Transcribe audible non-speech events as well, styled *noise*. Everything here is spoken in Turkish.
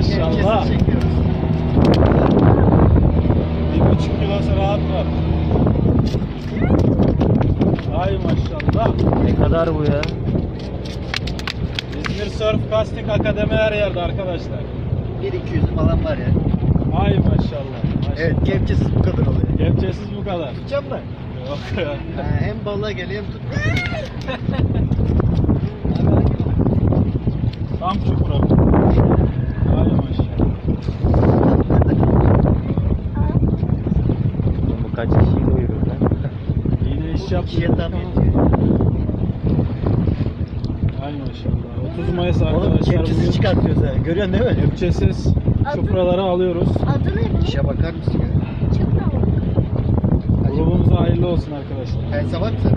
Maşallah. Bir buçuk kilosu rahat var. Ay maşallah. Ne kadar bu ya? İzmir Surf Casting Akademi her yerde arkadaşlar. 1200 falan var ya. Ay maşallah. maşallah. Evet kepçesiz bu kadar oluyor. Kepçesiz bu kadar. Tutacağım mı? Yok ya. Ha, hem balığa geliyor hem tut. *laughs* kaç kişiyi doyurur lan? *laughs* Yine iş İkiye yaptık. tam yetiyor. Ay maşallah. 30 Mayıs Oğlum arkadaşlar kepçesiz bugün çıkartıyoruz ha. Görüyorsun değil mi? kepçesiz çupraları alıyoruz. Adı ne bunun? İşe bakar mısın ya? Mı? Grubumuza hayırlı olsun arkadaşlar. Sabah mı sen?